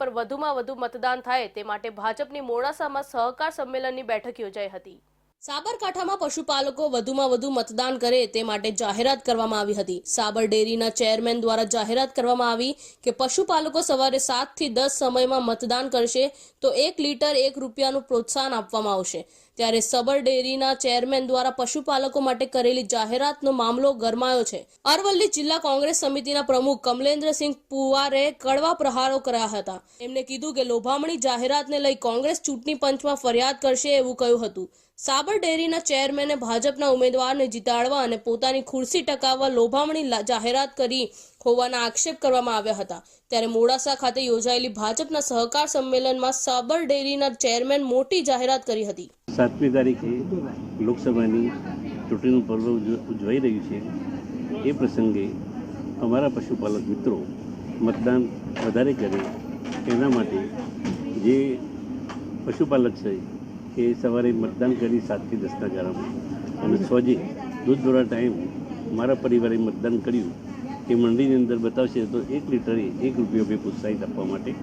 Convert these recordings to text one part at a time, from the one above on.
પર વધુમાં વધુ મતદાન થાય તે માટે ભાજપની મોડાસામાં સહકાર સંમેલનની બેઠક યોજાઈ હતી. સાબરકાંઠામાં પશુપાલકો વધુમાં વધુ મતદાન કરે તે માટે જાહેરાત કરવામાં આવી હતી. સાબર ડેરીના ચેરમેન દ્વારા જાહેરાત કરવામાં આવી કે પશુપાલકો સવારે સાતથી દસ સમયમાં મતદાન કરશે તો એક લીટર એક રૂપિયાનું પ્રોત્સાહન આપવામાં આવશે. ત્યારે સબર ડેરીના ચેરમેન દ્વારા પશુપાલકો માટે કરેલી જાહેરાતનો મામલો ગરમાયો છે. અરવલ્લી જિલ્લા કોંગ્રેસ સમિતિના પ્રમુખ કમલેન્દ્રસિંહ પુવારે કડવા પ્રહારો કર્યા હતા. એમને કીધું કે લોભામણી જાહેરાતને લઈ કોંગ્રેસ ચૂંટણી પંચમાં ફરિયાદ કરશે એવું કહ્યું હતું. સાબર ડેરીના ચેરમેને ભાજપના ઉમેદવારને જીતાડવા અને પોતાની ખુરશી ટકાવવા લોભામણી જાહેરાત કરી હોવાના આક્ષેપ કરવામાં આવ્યા હતા. ત્યારે મોડાસા ખાતે યોજાયેલી ભાજપના સહકાર સંમેલનમાં સાબર ડેરીના ચેરમેન મોટી જાહેરાત કરી હતી. સાતમી તારીખે લોકસભાની ચૂંટણીનું પર્વ ઉજવ- ઉજવાઈ રહ્યું છે. એ પ્રસંગે અમારા પશુપાલક મિત્રો મતદાન વધારે કરે એના માટે જે પશુપાલક છે એ સવારે મતદાન કરી સાતથી દસના ગાળામાં અને સોજે દૂધ દોરા ટાઈમ મારા પરિવારે મતદાન કર્યું. એ મંડીની અંદર બતાવશે તો એક લીટરે એક રૂપિયો બે પ્રોત્સાહિત આપવા માટે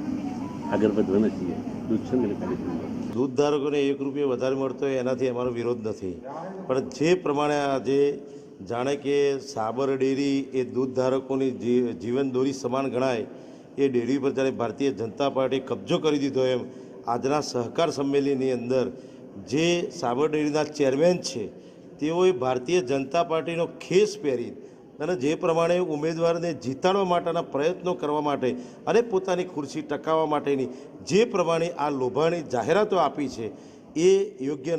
આગળ વધવાના છીએ. દૂધ સંગ્રહ કાર્યક્રમમાં. દૂધ ધારકોને એક રૂપિયો વધારે મળતો હોય એનાથી અમારો વિરોધ નથી. પણ જે પ્રમાણે આજે જાણે કે સાબર ડેરી એ દૂધ ધારકોની જીવન દોરી સમાન ગણાય, એ ડેરી પર જ્યારે ભારતીય જનતા પાર્ટી કબજો કરી દીધો એમ, આજના સહકાર સંમેલનની અંદર જે સાબર ડેરીના ચેરમેન છે, તેઓએ ભારતીય જનતા પાર્ટીનો ખેસ પહેરી અને જે પ્રમાણે ઉમેદવારને જીતાડવા માટેના પ્રયત્નો કરવા માટે અને પોતાની ખુરશી ટકાવવા માટેની જે પ્રમાણે આ લોભાણી જાહેરાતો આપી છે, એ યોગ્ય